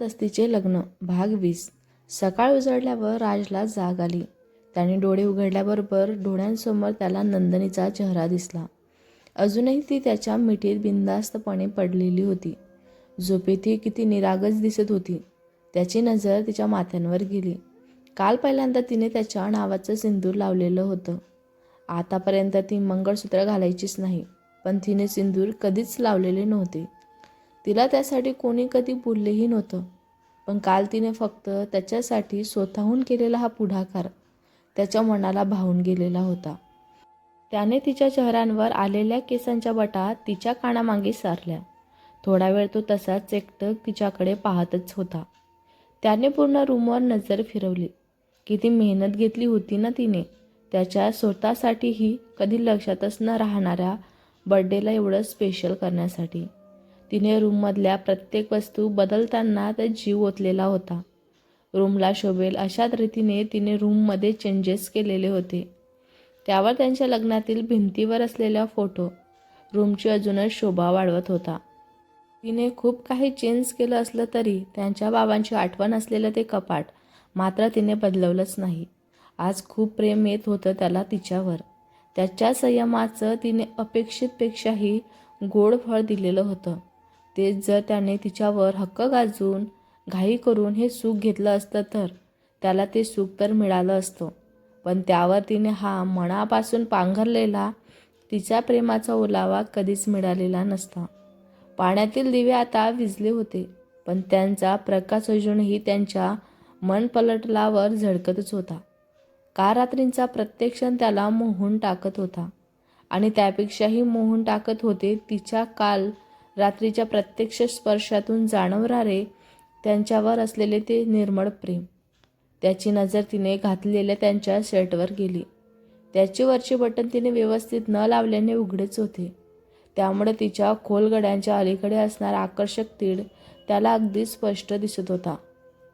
दस्तीचे लग्न. भाग वीस. सकाळ उजळल्यावर राजला जाग आली. त्याने डोळे उघडल्याबरोबर डोळ्यांसमोर त्याला नंदनीचा चेहरा दिसला. अजूनही ती त्याच्या मिठीत बिनधास्तपणे पडलेली होती. झोपेती किती निरागस दिसत होती. त्याची नजर तिच्या माथ्यांवर गेली. काल पहिल्यांदा तिने त्याच्या नावाचं सिंदूर लावलेलं होतं. आतापर्यंत ती मंगळसूत्र घालायचीच नाही पण तिने सिंदूर कधीच लावलेले नव्हते. तिला त्यासाठी कोणी कधी बोललेही नव्हतं. पण काल तिने फक्त त्याच्यासाठी स्वतःहून केलेला हा पुढाकार त्याच्या मनाला भावून गेलेला होता. त्याने तिच्या चेहऱ्यांवर आलेल्या केसांच्या बटा तिच्या कानामागे सारल्या. थोडा वेळ तो तसाच एकटक तिच्याकडे पाहतच होता. त्याने पूर्ण रूमवर नजर फिरवली. किती मेहनत घेतली होती ना तिने. त्याच्या स्वतःसाठीही कधी लक्षातच न राहणाऱ्या बड्डेला एवढं स्पेशल करण्यासाठी. तिने रूममधल्या प्रत्येक वस्तू बदलताना त्यात जीव ओतलेला होता. रूमला शोभेल अशा रीतीने तिने रूममध्ये चेंजेस केलेले होते. त्यावर त्यांच्या लग्नातील भिंतीवर असलेला फोटो रूमची अजूनच शोभा वाढवत होता. तिने खूप काही चेंज केलं असलं तरी त्यांच्या बाबांची आठवण असलेलं ते कपाट मात्र तिने बदलवलंच नाही. आज खूप प्रेम येत होतं त्याला तिच्यावर. त्याच्या संयमाचं तिने अपेक्षितपेक्षाही गोड फळ दिलेलं होतं. तेच जर त्याने तिच्यावर हक्क गाजून घाई करून हे सुख घेतलं असतं तर त्याला ते सुख तर मिळालं असतं. पण त्यावर तिने हा मनापासून पांघरलेला तिच्या प्रेमाचा ओलावा कधीच मिळालेला नसता. पाण्यातील दिवे आता विजले होते पण त्यांचा प्रकाश अजूनही त्यांच्या मनपलटलावर झळकतच होता. का रात्रींचा प्रत्येक क्षण त्याला मोहून टाकत होता? आणि त्यापेक्षाही मोहून टाकत होते तिच्या काल रात्रीच्या प्रत्यक्ष स्पर्शातून जाणवणारे त्यांच्यावर असलेले ते निर्मळ प्रेम. त्याची नजर तिने घातलेल्या त्यांच्या शर्टवर गेली. त्याचे वरचे बटन तिने व्यवस्थित न लावल्याने उघडेच होते. त्यामुळे तिच्या खोलगड्यांच्या अलीकडे असणारा आकर्षक तीड त्याला अगदी स्पष्ट दिसत होता.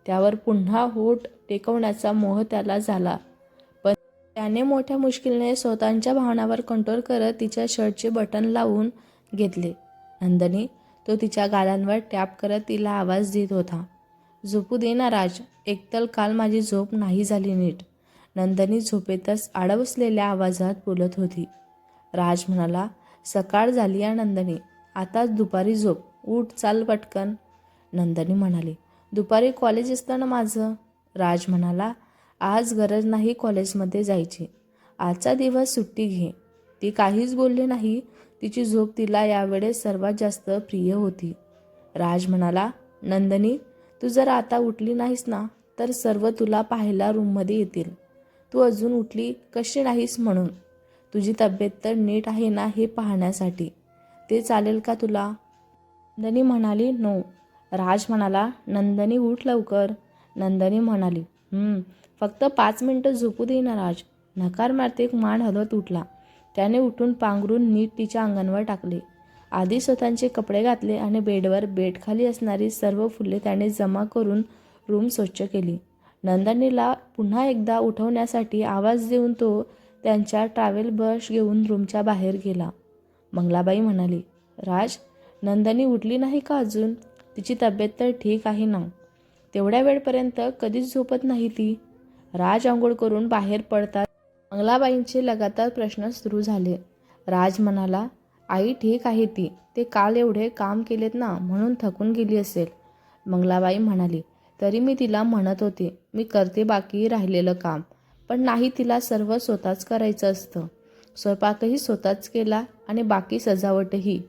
त्यावर पुन्हा होठ टेकवण्याचा मोह त्याला झाला. पण त्याने मोठ्या मुश्किलने स्वतःच्या भावनावर कंट्रोल करत तिच्या शर्टचे बटन लावून घेतले. नंदनी. तो तिच्या गालांवर टॅप करत तिला आवाज देत होता. झोपू दे ना राज. एकतर काल माझी झोप नाही झाली नीट. नंदनी झोपेतच आडवसलेल्या आवाजात बोलत होती. राज म्हणाला सकाळ झाली या नंदनी. आताच दुपारी झोप. उठ चाल पटकन. नंदनी म्हणाली दुपारी कॉलेज असतं ना माझं? राज म्हणाला आज गरज नाही कॉलेजमध्ये जायची. आजचा दिवस सुट्टी घे. ती काहीच बोलली नाही. तिची झोप तिला यावेळेस सर्वात जास्त प्रिय होती. राज म्हणाला नंदनी तू जर आता उठली नाहीस ना तर सर्व तुला पाहायला रूममध्ये येतील. तू अजून उठली कशी नाहीस म्हणून? तुझी तब्येत तर नीट आहे ना हे पाहण्यासाठी. ते चालेल का तुला? नंदनी म्हणाली नो. राज म्हणाला नंदनी उठ लवकर. नंदनी म्हणाली फक्त पाच मिनटं झोपू दे ना राज. नकार मारते एक मान हलवत उठला. त्याने उठून पांघरून नीट तिच्या अंगणावर टाकले. आधी स्वतःचे कपडे घातले आणि बेडवर बेडखाली असणारी सर्व फुले त्याने जमा करून रूम स्वच्छ केली. नंदनीला पुन्हा एकदा उठवण्यासाठी आवाज देऊन तो त्यांच्या ट्रॅव्हल ब्रश घेऊन रूमच्या बाहेर गेला. मंगलाबाई म्हणाली राज नंदनी उठली नाही का अजून? तिची तब्येत तर ठीक आहे ना? तेवढ्या वेळपर्यंत कधीच झोपत नाही ती. राज आंघोळ करून बाहेर पडतात मंगलाबाईंचे लगातार प्रश्न सुरू झाले. राज म्हणाला आई ठीक आहे ती. ते काल एवढे काम केलेत ना म्हणून थकून गेली असेल. मंगलाबाई म्हणाली तरी मी तिला म्हणत होते मी करते बाकी राहिलेलं काम पण नाही तिला सर्व स्वतःच करायचं असतं. स्वयंपाकही स्वतःच केला आणि बाकी सजावटही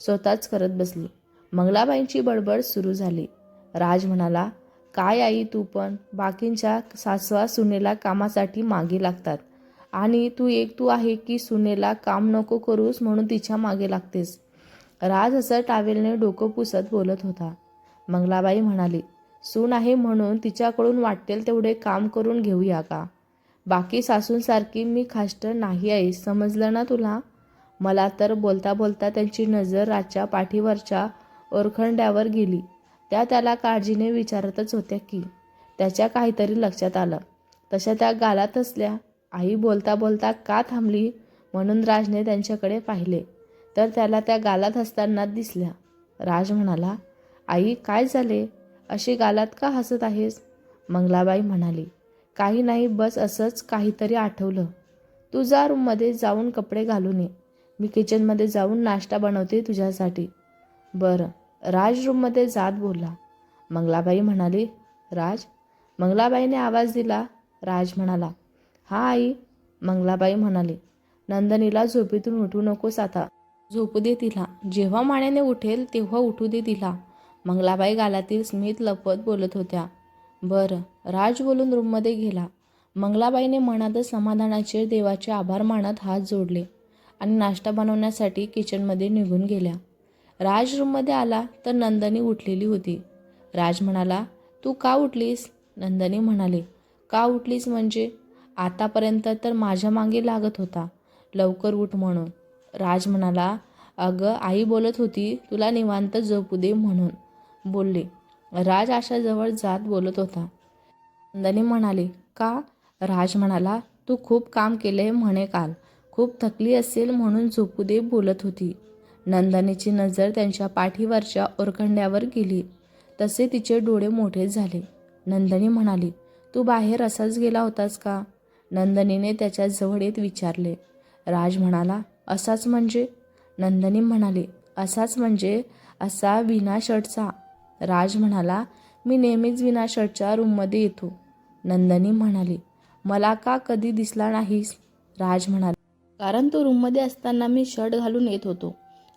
स्वतःच करत बसली. मंगलाबाईंची बडबड सुरू झाली. राज म्हणाला काय आई तू पण? बाकींच्या सासवा सुनेला कामासाठी मागे लागतात. आणि तू एक तू आहे की सुनेला काम नको करूस म्हणून तिच्यामागे लागतेस. राज असं टावेलने डोकं पुसत बोलत होता. मंगलाबाई म्हणाली सून आहे म्हणून तिच्याकडून वाटेल तेवढे काम करून घेऊया का? बाकी सासूंसारखी मी खाष्ट नाही आहे समजलं ना तुला? मला तर बोलता बोलता त्यांची नजर राजच्या पाठीवरच्या ओरखंड्यावर गेली. त्या त्याला काळजीने विचारतच होत्या की त्याच्या काहीतरी लक्षात आलं. तशा त्या गालात असल्या आई बोलता बोलता का थांबली? म्हणून राजने त्यांच्याकडे पाहिले. तर त्याला त्या गालात हसताना दिसल्या. राज म्हणाला आई काय झाले? अशी गालात का हसत आहेस? मंगलाबाई म्हणाली काही नाही बस असंच काहीतरी आठवलं. तू जा रूममध्ये जाऊन कपडे घालून ये. मी किचनमध्ये जाऊन नाश्ता बनवते तुझ्यासाठी. बरं. राज रूममध्ये जात बोलला. मंगलाबाई म्हणाली राज? मंगलाबाईने आवाज दिला. राज म्हणाला हा आई मंगलाबाई म्हणाली नंदनीला झोपेतून उठू नकोस आता. झोपू दे तिला. जेव्हा माण्याने उठेल तेव्हा उठू दे तिला. मंगलाबाई गालातील स्मित लपवत बोलत होत्या. बरं राज बोलून रूममध्ये गेला. मंगलाबाईने मनातच समाधानाचे देवाचे आभार मानत हात जोडले आणि नाश्ता बनवण्यासाठी किचनमध्ये निघून गेल्या. राज रूममध्ये आला तर नंदनी उठलेली होती. राज म्हणाला तू का उठलीस? नंदनी म्हणाले का उठलीस म्हणजे आतापर्यंत तर माझ्या मागे लागत होता. लवकर उठ म्हणून. राज म्हणाला अगं आई बोलत होती तुला निवांत झोपू दे म्हणून. बोलले. राज आशाजवळ जात बोलत होता. नंदनी म्हणाले का? राज म्हणाला तू खूप काम केले म्हणे काल. खूप थकली असेल म्हणून झोपू दे बोलत होती. नंदनीची नजर त्यांच्या पाठीवरच्या ओरखंड्यावर गेली. तसे तिचे डोळे मोठे झाले. नंदनी म्हणाली तू बाहेर असाच गेला होतास का? नंदनीने त्याच्याजवळ येत विचारले. राज म्हणाला असाच म्हणजे? नंदनी म्हणाली असाच म्हणजे असा विना शर्टचा. राज म्हणाला मी नेहमीच विना शर्टच्या रूममध्ये येतो. नंदनी म्हणाली मला का कधी दिसला नाहीस? राज म्हणाला कारण तो रूममध्ये असताना मी शर्ट घालून येत होतो.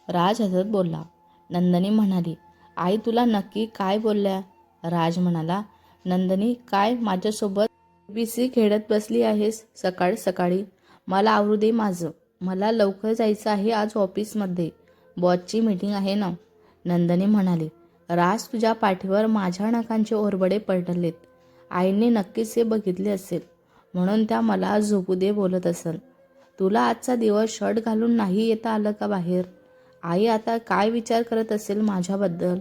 राज हसत बोलला नंदनी म्हणाली आई तुला नक्की काय बोलल्या? राज म्हणाला नंदनी काय माझ्यासोबत बी सी खेळत बसली आहेस सकाळ सकाळी. मला आवरू दे माझं. मला लवकर जायचं आहे आज ऑफिसमध्ये. बॉसची मीटिंग आहे ना? नंदनी म्हणाली. राज तुझ्या पाठीवर माझ्या नखांचे ओरबडे पडलेत. आईने नक्कीच हे बघितले असेल. म्हणून त्या मला झोपू दे बोलत असेल तुला आजचा दिवस शर्ट घालून नाही येता आलं का बाहेर? आई आता काय विचार करत असेल माझ्याबद्दल?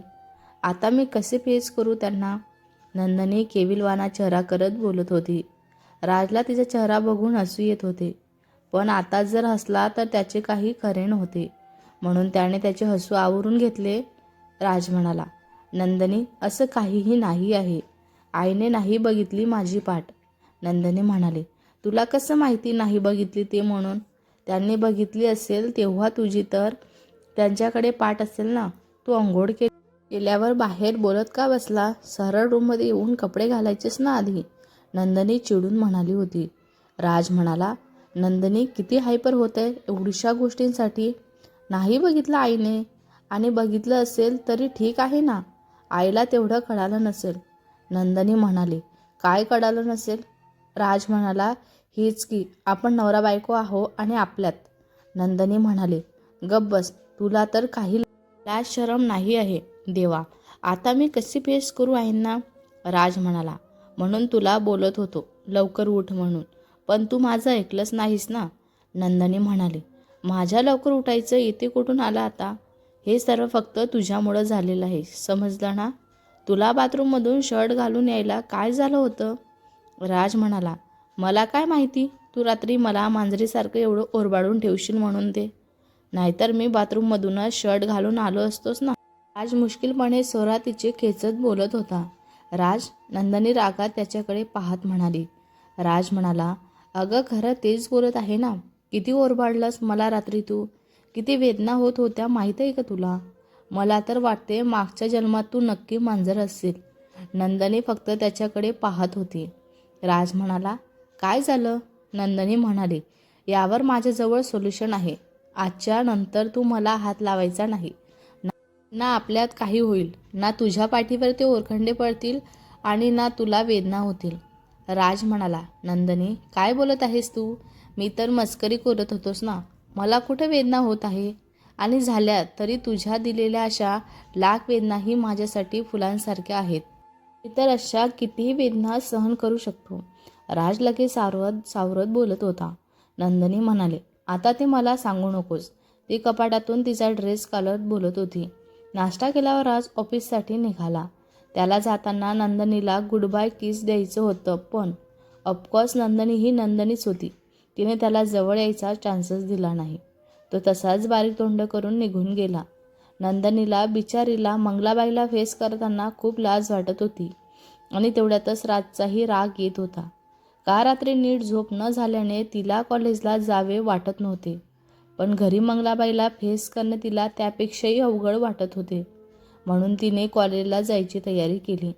आता मी कसे फेस करू त्यांना? नंदनी केविलवाना चेहरा करत बोलत होती. राजला तिचा चेहरा बघून हसू येत होते. पण आता जर हसला तर त्याचे काही खरे नव्हते. म्हणून त्याने त्याचे हसू आवरून घेतले. राज म्हणाला नंदनी असं काहीही नाही आहे. आईने नाही बघितली माझी पाठ. नंदनी म्हणाले तुला कसं माहिती नाही बघितली ते म्हणून? त्यांनी बघितली असेल तेव्हा तुझी तर. त्यांच्याकडे पाठ असेल ना तू अंघोळ के गेल्यावर बाहेर बोलत का बसला? सरळ रूममध्ये येऊन कपडे घालायचेच ना आधी? नंदनी चिडून म्हणाली होती. राज म्हणाला नंदनी किती हायपर होते आहे गोष्टींसाठी? नाही बघितलं आईने? आणि बघितलं असेल तरी ठीक आहे ना? आईला तेवढं कळालं नसेल. नंदनी म्हणाली काय कळालं नसेल? राज म्हणाला हीच की आपण नवरा बायको आहो आणि आपल्यात. नंदनी म्हणाले गप्प बस तुला तर काही लाज शरम नाही आहे. देवा आता मी कशी फेस करू आईंना? राज म्हणाला म्हणून तुला बोलत होतो लवकर उठ म्हणून. पण तू माझं ऐकलंच नाहीस ना? नंदनी म्हणाली माझ्या लवकर उठायचं इथे कुठून आलं आता? हे सर्व फक्त तुझ्यामुळं झालेलं आहे समजलं ना? तुला बाथरूममधून शर्ट घालून यायला काय झालं होतं? राज म्हणाला मला काय माहिती? तू रात्री मला मांजरीसारखं एवढं ओरबाडून ठेवशील म्हणून ते. नाहीतर मी बाथरूममधूनच शर्ट घालून आलो असतोस ना? राज मुश्किलपणे स्वरा तिचे खेचत बोलत होता. राज नंदनी रागात त्याच्याकडे पाहत म्हणाली. राज म्हणाला अगं खरं तेच बोलत आहे ना? किती ओरबाडलंस मला रात्री तू? किती वेदना होत होत्या माहीत आहे का तुला? मला तर वाटते मागच्या जन्मात तू नक्की मांजर असेल नंदनी फक्त त्याच्याकडे पाहत होती. राज म्हणाला काय झालं? नंदनी म्हणाली यावर माझ्याजवळ सोल्युशन आहे. आजच्या नंतर तू मला हात लावायचा नाही. ना आपल्यात काही होईल ना तुझ्या पाठीवर ते ओरखंडे पडतील आणि ना तुला वेदना होतील. राज म्हणाला नंदनी काय बोलत आहेस तू? मी तर मस्करी करत होतोस ना. मला कुठे वेदना होत आहे? आणि झाल्या तरी तुझ्या दिलेल्या अशा लाख वेदनाही माझ्यासाठी फुलांसारख्या आहेत. मी तर अशा कितीही वेदना सहन करू शकतो. राज लगेच सावरत सावरत बोलत होता. नंदनी म्हणाले आता ते मला सांगू नकोस. ती कपाटातून तिचा ड्रेस कालत बोलत होती. नाश्ता केल्यावर आज ऑफिससाठी निघाला. त्याला जाताना नंदनीला गुड बाय किस द्यायचं होतं पण ऑफकोर्स नंदनी ही नंदनीच होती. तिने त्याला जवळ यायचा चान्सच दिला नाही. तो तसाच बारीक तोंड करून निघून गेला. नंदनीला बिचारीला मंगलाबाईला फेस करताना खूप लाज वाटत होती आणि तेवढ्यातच रातचाही राग येत होता. का रात्री नीट झोप न झाल्याने तिला कॉलेजला जावे वाटत नव्हते. पण घरी मंगलाबाईला फेस करणे तिला त्यापेक्षाही अवघड वाटत होते. म्हणून तिने कॉलेजला जायची तयारी केली.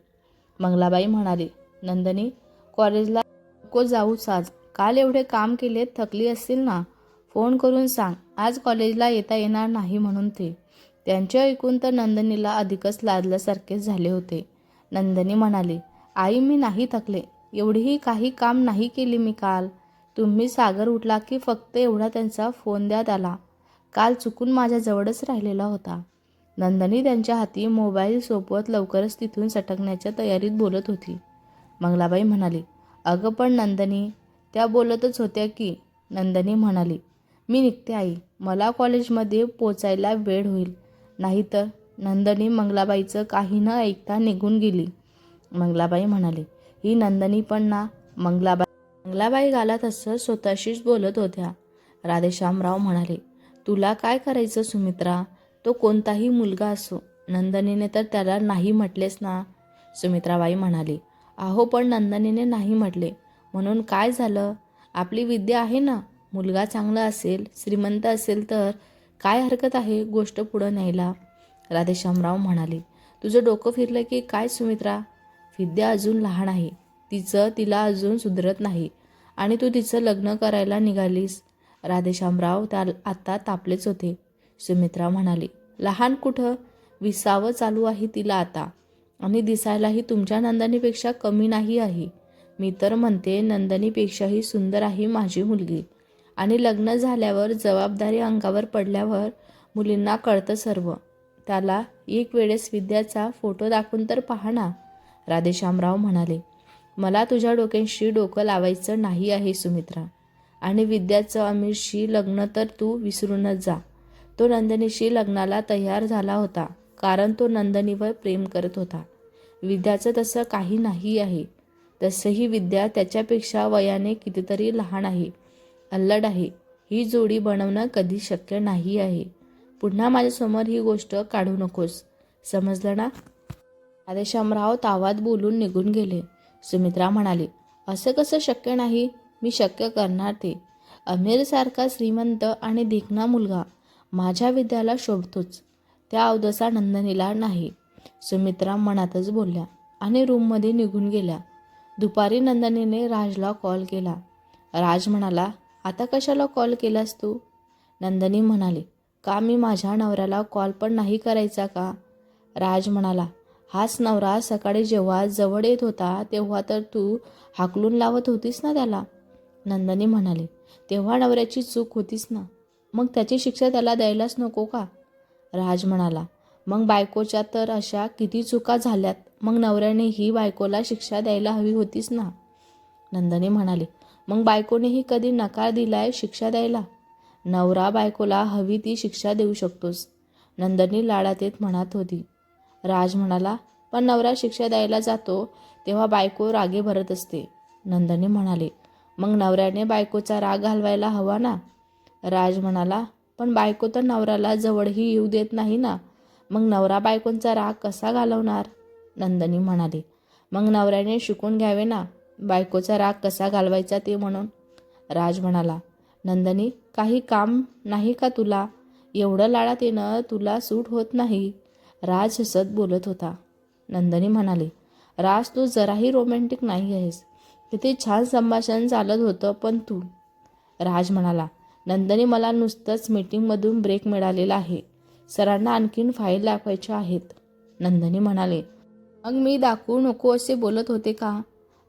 मंगलाबाई म्हणाली नंदनी कॉलेजला नको जाऊच आज काल एवढे काम केले थकली असतील ना? फोन करून सांग. आज कॉलेजला येता येणार नाही म्हणून ते. त्यांचे ऐकून तर नंदनीला अधिकच लादल्यासारखेच झाले होते. नंदनी म्हणाली आई मी नाही थकले. एवढीही काही काम नाही केली मी काल. तुम्ही सागर उठला की फक्त एवढा त्यांचा फोन द्यात आला काल चुकून माझ्याजवळच राहिलेला होता. नंदनी त्यांच्या हाती मोबाईल सोबत लवकरच तिथून सटकण्याच्या तयारीत बोलत होती. मंगलाबाई म्हणाली अगं पण नंदनी त्या बोलतच होत्या की नंदनी म्हणाली मी निघते आई मला कॉलेजमध्ये पोचायला वेळ होईल. नाहीतर नंदनी मंगलाबाईचं काही न ऐकता निघून गेली. मंगलाबाई म्हणाली ही नंदनी पण ना मंगलाबाई मंगलाबाई गालात असं स्वतःशीच बोलत होत्या. राधेश्यामराव म्हणाले तुला काय करायचं सुमित्रा? तो कोणताही मुलगा असो. नंदनीने तर त्याला नाही म्हटलेस ना? सुमित्राबाई म्हणाली अहो पण नंदनीने नाही म्हटले. म्हणून काय झालं? आपली विद्या आहे ना? मुलगा चांगला असेल श्रीमंत असेल तर काय हरकत आहे गोष्ट पुढं न्यायला? राधेश्यामराव म्हणाले तुझं डोकं फिरलं की काय सुमित्रा? विद्या अजून लहान आहे. तिचं तिला अजून सुधरत नाही. आणि तू तिचं लग्न करायला निघालीस. राधेश्यामराव त्या आत्ता तापलेच होते. सुमित्रा म्हणाली लहान कुठं? विसावं चालू आहे तिला आता. आणि दिसायलाही तुमच्या नंदनीपेक्षा कमी नाही आहे. मी तर म्हणते नंदनीपेक्षाही सुंदर आहे माझी मुलगी. आणि लग्न झाल्यावर जबाबदारी अंगावर पडल्यावर मुलींना कळतं सर्व. त्याला एक वेळेस विद्याचा फोटो दाखवून तर पाहणा राधेश्यामराव म्हणाले मला तुझ्या डोक्यांशी डोकं लावायचं नाही आहे सुमित्रा. आणि विद्याचं अमीरशी लग्न तर तू विसरूनच जा. तो नंदनीशी लग्नाला तयार झाला होता कारण तो नंदनीवर प्रेम करत होता. विद्याचं तसं काही नाही आहे. तसंही विद्या त्याच्यापेक्षा वयाने कितीतरी लहान आहे अल्लड आहे. ही जोडी बनवणं कधी शक्य नाही आहे. पुन्हा माझ्यासमोर ही गोष्ट काढू नकोस. समजलं ना? आदेशामराव तावात बोलून निघून गेले. सुमित्रा म्हणाली असं कसं शक्य नाही? मी शक्य करणार ते. अमीरसारखा श्रीमंत आणि देखणा मुलगा माझ्या विद्याला शोभतोच. त्या अवदसा नंदनीला नाही. सुमित्रा मनातच बोलल्या आणि रूममध्ये निघून गेल्या. दुपारी नंदनीने राजला कॉल केला. राज म्हणाला आता कशाला कॉल केलास तू? नंदनी म्हणाली का मी माझ्या नवऱ्याला कॉल पण नाही करायचा का? राज म्हणाला हाच नवरा सकाळी जेव्हा जवळ येत होता तेव्हा तर तू हाकलून लावत होतीस ना त्याला? नंदनी म्हणाली. तेव्हा नवऱ्याची चूक होतीस ना? मग त्याची शिक्षा त्याला द्यायलाच नको का? राज म्हणाला. मग बायकोच्या तर अशा किती चुका झाल्यात. मग नवऱ्याने ही बायकोला शिक्षा द्यायला हवी होतीच ना? नंदनी म्हणाली. मग बायकोनेही कधी नकार दिलाय शिक्षा द्यायला? नवरा बायकोला हवी ती शिक्षा देऊ शकतोस. नंदनी लाडात येत म्हणत होती. राज म्हणाला पण नवरा शिक्षा द्यायला जातो तेव्हा बायको रागे भरत असते. नंदनी म्हणाले मग नवऱ्याने बायकोचा राग घालवायला हवा ना? राज म्हणाला पण बायको तर नवऱ्याला जवळही येऊ देत नाही ना. मग नवरा बायकोंचा राग कसा घालवणार? नंदनी म्हणाली मग नवऱ्याने शिकून घ्यावे ना. बायकोचा राग कसा घालवायचा ते म्हणून? राज म्हणाला नंदनी काही काम नाही का तुला? एवढं लाडात येणं तुला सूट होत नाही. राज हसत बोलत होता. नंदनी म्हणाली राज तू जराही रोमॅन्टिक नाही आहेस. किती छान संभाषण चालत होतं पण तू. राज म्हणाला नंदनी मला नुसतंच मीटिंगमधून ब्रेक मिळालेला आहे. सरांना आणखीन फाईल दाखवायच्या आहेत. नंदनी म्हणाले मग मी दाखवू नको असे बोलत होते का?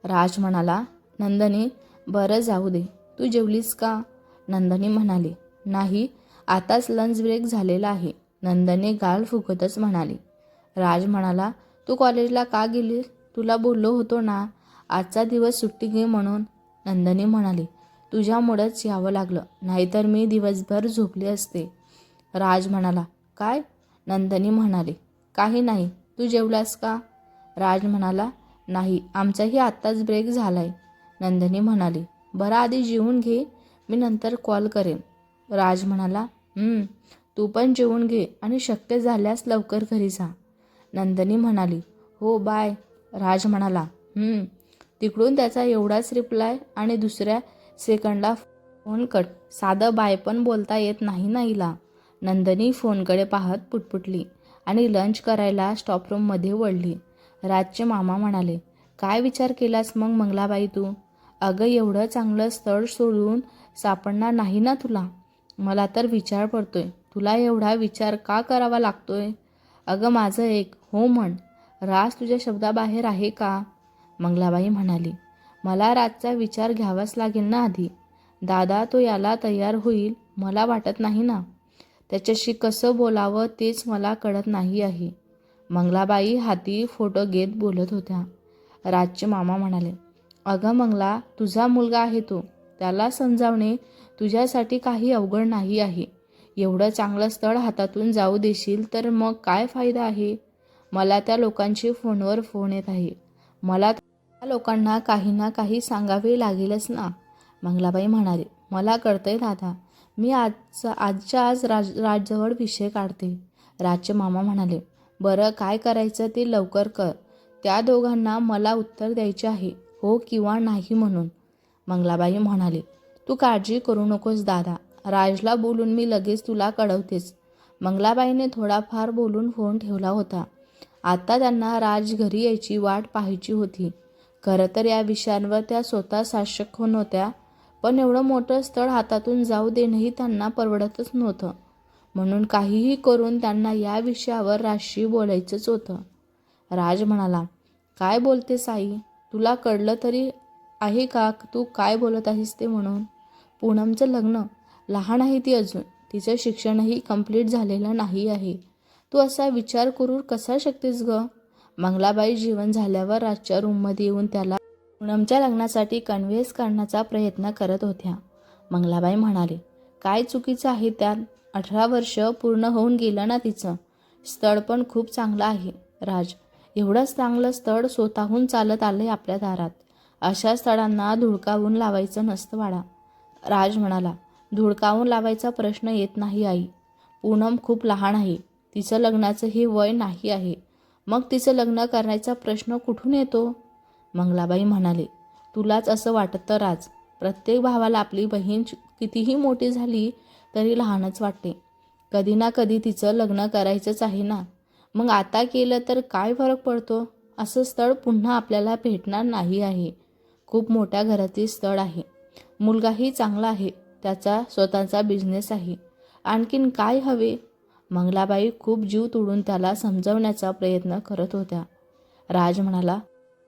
राज म्हणाला नंदनी बरं जाऊ दे. तू जेवलीस का? नंदनी म्हणाली नाही. आताच लंच ब्रेक झालेला आहे. नंदनी गाल फुकतच म्हणाली. राज म्हणाला तू कॉलेजला का गेली तुला बोललो होतो ना. आजचा दिवस सुट्टी घे म्हणून. नंदनी म्हणाली तुझ्यामुळंच यावं लागलं. नाहीतर मी दिवसभर झोपले असते. राज म्हणाला काय? नंदनी म्हणाली काही नाही. तू जेवलास का? राज म्हणाला नाही. आमचाही आत्ताच ब्रेक झालाय. नंदनी म्हणाली बरं आधी जेवून घे. मी नंतर कॉल करेन. राज म्हणाला तू पण जेवून घे आणि शक्य झाल्यास लवकर घरी जा. नंदनी म्हणाली हो बाय. राज म्हणाला तिकडून त्याचा एवढाच रिप्लाय आणि दुसऱ्या सेकंडला फोन कट. साधं बाय पण बोलता येत नाही ना हिला. नंदनी फोनकडे पाहत पुटपुटली आणि लंच करायला स्टॉपरूममध्ये वळली. राजचे मामा म्हणाले काय विचार केलास मग मंगलाबाई तू? अगं एवढं चांगलं स्थळ सोडून सापडणार नाही ना तुला? मला तर विचार पडतोय. तुला एवढा विचार का करावा लागतोय? अगं माझं एक हो म्हण. राज तुझ्या शब्दाबाहेर आहे का? मंगलाबाई म्हणाली. मला राजचा विचार घ्यावाच लागेल ना आधी. दादा तो याला तयार होईल मला वाटत नाही ना. त्याच्याशी कसं बोलावं तेच मला कळत नाही आहे. मंगलाबाई हाती फोटो घेत बोलत होत्या. राजचे मामा म्हणाले अगं मंगला तुझा मुलगा आहे तो. त्याला समजावणे तुझ्यासाठी काही अवघड नाही आहे. एवढं चांगलं स्थळ हातातून जाऊ देशील तर मग काय फायदा आहे? मला त्या लोकांची फोनवर फोन येत आहे. मला त्या लोकांना काही ना काही सांगावे लागेलच ना. मंगलाबाई म्हणाले मला कळतंय दादा मी आजचा आजच्या आज राज राजजवळ विषय काढते. राजचे मामा म्हणाले बरं काय करायचं ते लवकर कर. त्या दोघांना मला उत्तर द्यायचे आहे हो किंवा नाही म्हणून. मंगलाबाई म्हणाले तू काळजी करू नकोस दादा राजला बोलून मी लगेच तुला कळवतेच. मंगलाबाईने थोडाफार बोलून फोन ठेवला होता. आता त्यांना राज घरी यायची वाट पाहायची होती. खरं तर या विषयांवर त्या स्वतः साशक होऊन होत्या पण एवढं मोठं स्थळ हातातून जाऊ देणंही त्यांना परवडतच नव्हतं. म्हणून काहीही करून त्यांना या विषयावर राशी बोलायचंच होतं. राज म्हणाला काय बोलते साई तुला कळलं तरी आहे का? तू काय बोलत आहेस ते म्हणून? पूनमचं लग्न लहान आहे ती अजून. तिचं शिक्षणही कंप्लीट झालेलं नाही आहे. तू असा विचार करून कसा शकतेस ग? मंगलाबाई जीवन झाल्यावर राजच्या रूममध्ये येऊन त्याला पूनमच्या लग्नासाठी कन्व्हेन्स करण्याचा प्रयत्न करत होत्या. मंगलाबाई म्हणाले काय चुकीचं आहे त्यात? अठरा वर्ष पूर्ण होऊन गेलं ना तिचं. स्थळ पण खूप चांगलं आहे. राज एवढंच चांगलं स्थळ स्वतःहून चालत आलंय आपल्या दारात. अशा स्थळांना धुडकावून लावायचं नसतं वाडा राज म्हणाला धुडकावून लावायचा प्रश्न येत नाही आई. पूनम खूप लहान आहे. तिचं लग्नाचं हे वय नाही आहे. मग तिचं लग्न करण्याचा प्रश्न कुठून येतो? मंगलाबाई म्हणाले तुलाच असं वाटतं आज प्रत्येक भावाला आपली बहीण कितीही मोठी झाली तरी लहानच वाटते. कधी ना कधी तिचं लग्न करायचंच आहे ना. मग आता केलं तर काय फरक पडतो? असं स्थळ पुन्हा आपल्याला भेटणार नाही आहे. खूप मोठ्या घरातील स्थळ आहे. मुलगाही चांगला आहे. त्याचा स्वतःचा बिझनेस आहे. आणखीन काय हवे? मंगलाबाई खूप जीव तोडून त्याला समजवण्याचा प्रयत्न करत होत्या. राज म्हणाला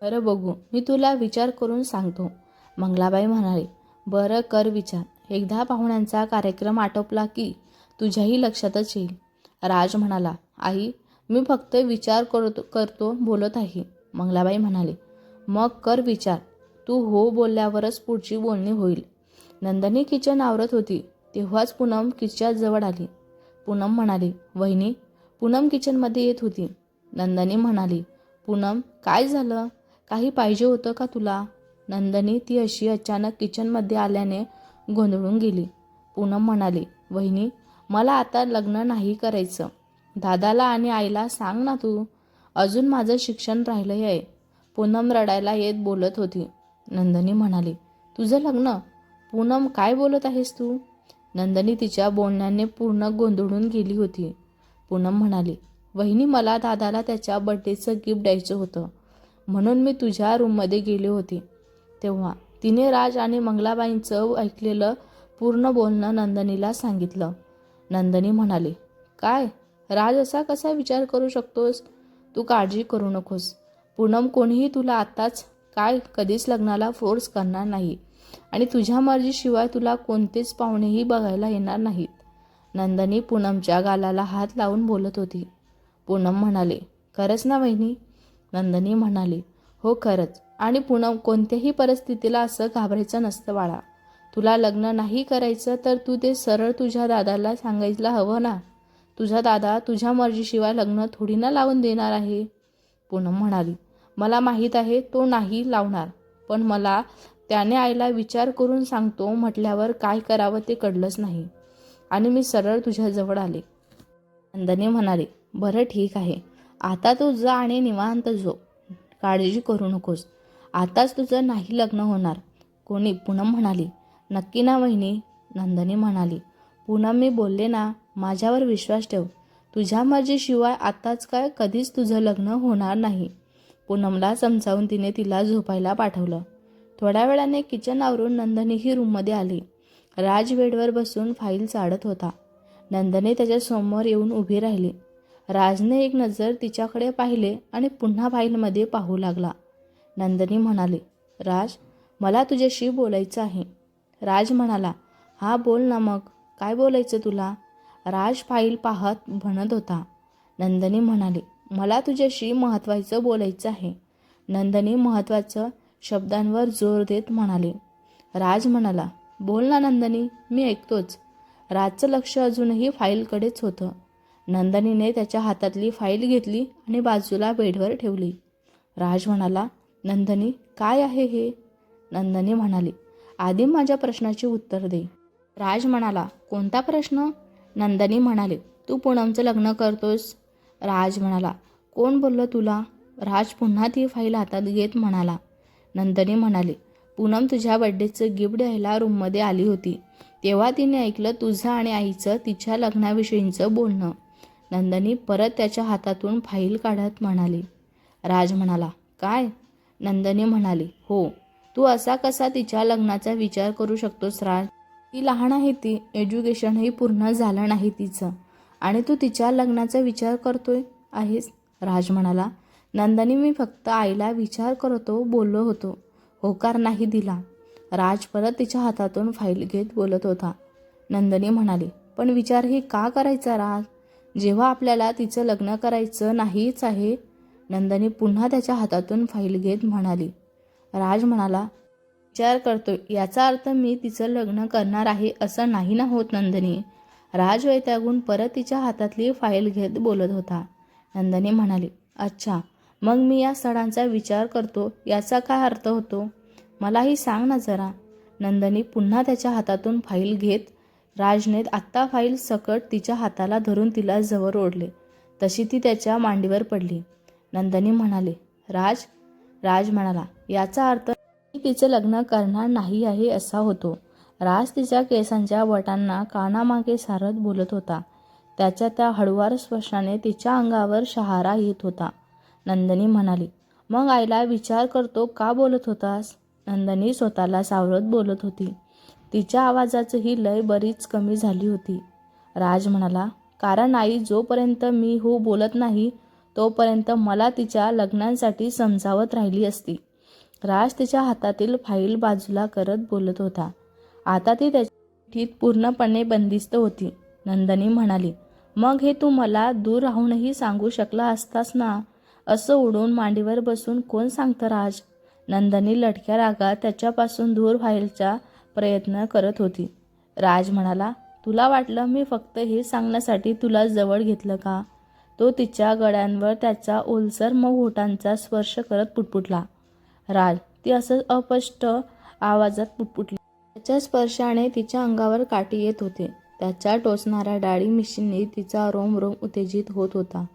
बरं बघू मी तुला विचार करून सांगतो. मंगलाबाई म्हणाले बरं कर विचार. एकदा पाहुण्यांचा कार्यक्रम आटोपला की तुझ्याही लक्षातच येईल. राज म्हणाला आई मी फक्त विचार करतो करतो बोलत आहे. मंगलाबाई म्हणाले मग कर विचार. तू हो बोलल्यावरच पुढची बोलणी होईल. नंदनी किचन आवरत होती. तेव्हाच पूनम किचनजवळ आली. पूनम म्हणाली वहिनी पूनम किचनमध्ये येत होती. नंदनी म्हणाली पूनम काय झालं? काही पाहिजे होतं का तुला? नंदनी ती अशी अचानक किचनमध्ये आल्याने गोंधळून गेली. पूनम म्हणाली वहिनी मला आता लग्न नाही करायचं. दादाला आणि आईला सांग ना तू. अजून माझं शिक्षण राहिलं आहे पूनम रडायला येत बोलत होती. नंदनी म्हणाली तुझं लग्न पूनम काय बोलत आहेस तू? नंदनी तिच्या बोलण्याने पूर्ण गोंधळून गेली होती. पूनम म्हणाली वहिनी मला दादाला त्याच्या बड्डेचं गिफ्ट द्यायचं होतं. म्हणून मी तुझ्या रूममध्ये गेले होते. तेव्हा तिने राज आणि मंगलाबाईंचं ऐकलेलं पूर्ण बोलणं नंदनीला सांगितलं. नंदनी म्हणाली काय? राज असा कसा विचार करू शकतोस? तू काळजी करू नकोस. पूनम कोणीही तुला आत्ताच काय कधीच लग्नाला फोर्स करणार नाही. आणि तुझ्या मर्जीशिवाय तुला कोणतेच पाहुणेही बघायला येणार नाहीत. नंदनी पूनमच्या गालाला हात लावून बोलत होती. पूनम म्हणाले खरंच ना वहिनी? नंदनी म्हणाली हो खरंच. आणि पूनम कोणत्याही परिस्थितीला असं घाबरायचं नसतं बाळा. तुला लग्न नाही करायचं तर तू ते सरळ तुझ्या दादाला सांगायला हवं ना? तुझा दादा तुझ्या मर्जीशिवाय लग्न थोडी ना लावून देणार आहे? पूनम म्हणाली मला माहीत आहे तो नाही लावणार. पण मला त्याने आईला विचार करून सांगतो म्हटल्यावर काय करावं ते कळलंच नाही. आणि मी सरळ तुझ्याजवळ आले. नंदनी म्हणाली बरं ठीक आहे. आता तू जा आणि निवांत झोप. काळजी करू नकोस. आताच तुझं नाही लग्न होणार. कोणी पूनम म्हणाली नक्की ना वहिनी. नंदनी म्हणाली पूनम मी बोलले ना माझ्यावर विश्वास ठेव. तुझ्या मर्जीशिवाय आताच काय कधीच तुझं लग्न होणार नाही. पूनमला समजावून तिने तिला झोपायला पाठवलं. थोड्या वेळाने किचन आवरून नंदनी ही रूममध्ये आली. राज बेडवर बसून फाईल चाडत होता. नंदनी त्याच्यासमोर येऊन उभी राहिली. राजने एक नजर तिच्याकडे पाहिले आणि पुन्हा फाईलमध्ये पाहू लागला. नंदनी म्हणाली राज मला तुझ्याशी बोलायचं आहे. राज म्हणाला हा बोल ना मग. काय बोलायचं तुला? राज फाईल पाहत म्हणत होता. नंदनी म्हणाली मला तुझ्याशी महत्त्वाचं बोलायचं आहे. नंदनी महत्त्वाचं शब्दांवर जोर देत म्हणाले. राज म्हणाला बोल ना नंदनी मी ऐकतोच. राजचं लक्ष अजूनही फाईलकडेच होतं. नंदनीने त्याच्या हातातली फाईल घेतली आणि बाजूला बेडवर ठेवली. राज म्हणाला नंदनी काय आहे हे? नंदनी म्हणाली आधी माझ्या प्रश्नाचे उत्तर दे. राज म्हणाला कोणता प्रश्न? नंदनी म्हणाले तू पूनमचं लग्न करतोस. राज म्हणाला कोण बोललं तुला? राज पुन्हा ती फाईल हातात घेत म्हणाला नंदनी म्हणाले पूनम तुझ्या बड्डेचं गिफ्ट द्यायला रूममध्ये आली होती. तेव्हा तिने ऐकलं तुझं आणि आईचं तिच्या लग्नाविषयीचं बोलणं. नंदनी परत त्याच्या हातातून फाईल काढत म्हणाली. राज म्हणाला काय? नंदनी म्हणाली हो. तू असा कसा तिच्या लग्नाचा विचार करू शकतोस राज? ती लहान आहे ती. एज्युकेशनही पूर्ण झालं नाही तिचं. आणि तू तिच्या लग्नाचा विचार करतोय? आहेस? राज म्हणाला नंदनी मी फक्त आईला विचार करतो बोललो होतो. होकार नाही दिला. राज परत तिच्या हातातून फाईल घेत बोलत होता. नंदनी म्हणाली पण विचारही का करायचा राज? जेव्हा आपल्याला तिचं लग्न करायचं नाहीच आहे. नंदनी पुन्हा त्याच्या हातातून फाईल घेत म्हणाली. राज म्हणाला विचार करतो याचा अर्थ मी तिचं लग्न करणार आहे असं नाही ना होत नंदनी. राज वैतागून परत तिच्या हातातली फाईल घेत बोलत होता. नंदनी म्हणाली अच्छा मग मी या सणांचा विचार करतो याचा काय अर्थ होतो? मलाही सांग ना जरा. नंदनी पुन्हा त्याच्या हातातून फाईल घेत राजनेत आत्ता फाईल सकट तिच्या हाताला धरून तिला जवळ ओढले. तशी ती त्याच्या मांडीवर पडली. नंदनी म्हणाले राज राज म्हणाला याचा अर्थ मी तिचं लग्न करणार नाही आहे असा होतो राज तिच्या केसांच्या वटांना कानामागे सारत बोलत होता. त्याच्या त्या हळुवार स्पर्शाने तिच्या अंगावर शहारा येत होता. नंदनी म्हणाली मग आईला विचार करतो का बोलत होतास? नंदनी स्वतःला सावरत बोलत होती. तिच्या आवाजाचंही लय बरीच कमी झाली होती. राज म्हणाला कारण आई जोपर्यंत मी हो बोलत नाही तोपर्यंत मला तिच्या लग्नांसाठी समजावत राहिली असती. राज तिच्या हातातील फाईल बाजूला करत बोलत होता. आता ती त्याच्या पूर्णपणे बंदिस्त होती. नंदनी म्हणाली मग हे तू मला दूर राहूनही सांगू शकला असतास ना? असं उडून मांडीवर बसून कोण सांगतं राज? नंदनी लटक्या रागात त्याच्यापासून दूर व्हायचा प्रयत्न करत होती. राज म्हणाला तुला वाटलं मी फक्त हे सांगण्यासाठी तुला जवळ घेतलं का? तो तिच्या गळ्यांवर त्याचा ओलसर मऊ होटांचा स्पर्श करत पुटपुटला. राज ती असं अस्पष्ट आवाजात पुटपुटली. त्याच्या स्पर्शाने तिच्या अंगावर काठी येत होते. त्याच्या टोचणाऱ्या डाळी मिशींनी तिचा रोम रोम उत्तेजित होत होता.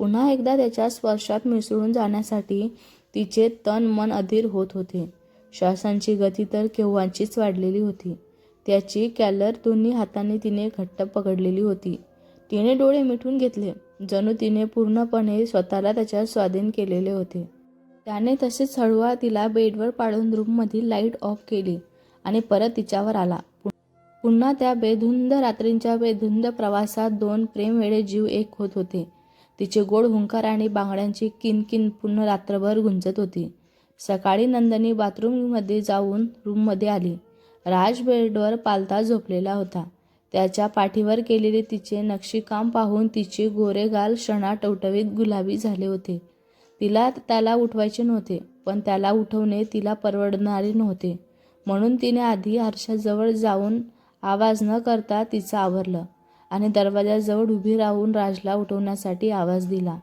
पुन्हा एकदा त्याच्या स्पर्शात मिसळून जाण्यासाठी तिचे तन मन अधीर होत होते. श्वासांची गती तर केव्हाचीच वाढलेली होती. त्याची कॅलर दोन्ही हातांनी तिने घट्ट पकडलेली होती. तिने डोळे मिटून घेतले. जणू तिने पूर्णपणे स्वतःला त्याच्या स्वाधीन केलेले होते. त्याने तसेच हळूवार तिला बेडवर पाडून रूममधील लाइट ऑफ केली आणि परत तिच्यावर आला. पुन्हा त्या बेधुंद रात्रींच्या बेधुंद प्रवासात दोन प्रेमवेळे जीव एक होत होते. तिचे गोड हुंकार आणि बांगड्यांची किनकिन पुन्हा रात्रभर गुंजत होती. सकाळी नंदनी बाथरूममध्ये जाऊन रूममध्ये आली. राज बेडवर पालता झोपलेला होता. त्याच्या पाठीवर केलेले तिचे नक्षीकाम पाहून तिचे गोरेगाल क्षणा टवटवीत गुलाबी झाले होते. तिला त्याला उठवायचे नव्हते पण त्याला उठवणे तिला परवडणारे नव्हते. म्हणून तिने आधी आरशाजवळ जाऊन आवाज न करता तिचं आवरलं. आणि दरवाजाजवळ उभी राहून राजला उठवण्यासाठी आवाज दिला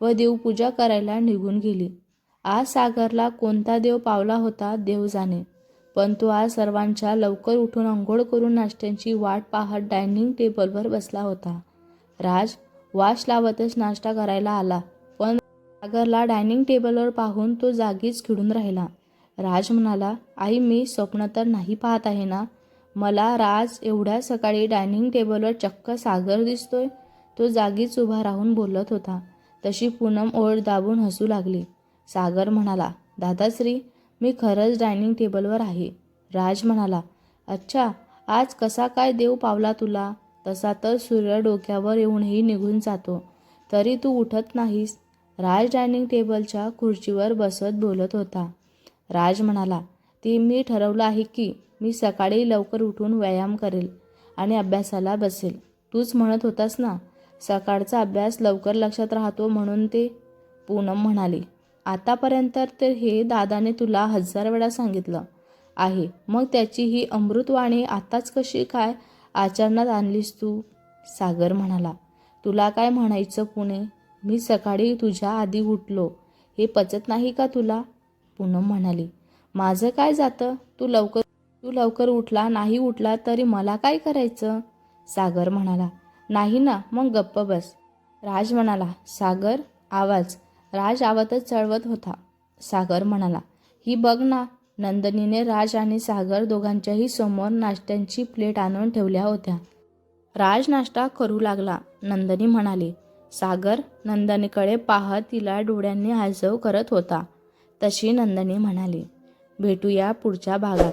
व देवपूजा करायला निघून गेली. आज सागरला कोणता देव पावला होता देव जाणे. पण तो आज सर्वांच्या लवकर उठून अंघोळ करून नाश्त्यांची वाट पाहत डायनिंग टेबलवर बसला होता. राज वाश लावतच नाश्ता करायला आला पण सागरला डायनिंग टेबलवर पाहून तो जागीच खिळून राहिला. राज म्हणाला आई मी स्वप्न तर नाही पाहत आहे ना? मला राज एवढ्या सकाळी डायनिंग टेबलवर चक्क सागर दिसतोय. तो जागीच उभा राहून बोलत होता. तशी पूनम ओळ दाबून हसू लागली. सागर म्हणाला दादाश्री मी खरंच डायनिंग टेबलवर आहे. राज म्हणाला अच्छा आज कसा काय देव पावला तुला? तसा तर सूर्य डोक्यावर येऊनही निघून जातो. तरी तू उठत नाहीस. राज डायनिंग टेबलच्या खुर्चीवर बसत बोलत होता. राज म्हणाला ती मी ठरवलं आहे की मी सकाळी लवकर उठून व्यायाम करेल आणि अभ्यासाला बसेल. तूच म्हणत होतास ना सकाळचा अभ्यास लवकर लक्षात राहतो म्हणून ते पूनम म्हणाली. आतापर्यंत तर हे दादाने तुला हजार वेळा सांगितलं आहे. मग त्याची ही अमृतवाणी आताच कशी काय आचरणात आणलीस तू? सागर म्हणाला. तुला काय म्हणायचं पुणे? मी सकाळी तुझ्या आधी उठलो. हे पचत नाही का तुला? पूनम म्हणाली. माझं काय जातं? तू लवकर तू लवकर उठला नाही उठला तरी मला काय करायचं? सागर म्हणाला. नाही ना मग गप्प बस. राज म्हणाला. सागर आवाज. राज आवाजच चळवत होता. सागर म्हणाला. ही बघ ना नंदनीने राज आणि सागर दोघांच्याही समोर नाश्त्यांची प्लेट आणून ठेवल्या होत्या. राज नाश्ता करू लागला. नंदनी म्हणाली. सागर नंदनीकडे पाहत तिला डोळ्यांनी हायसव करत होता. तशी नंदनी म्हणाली. भेटूया पुढच्या भागात.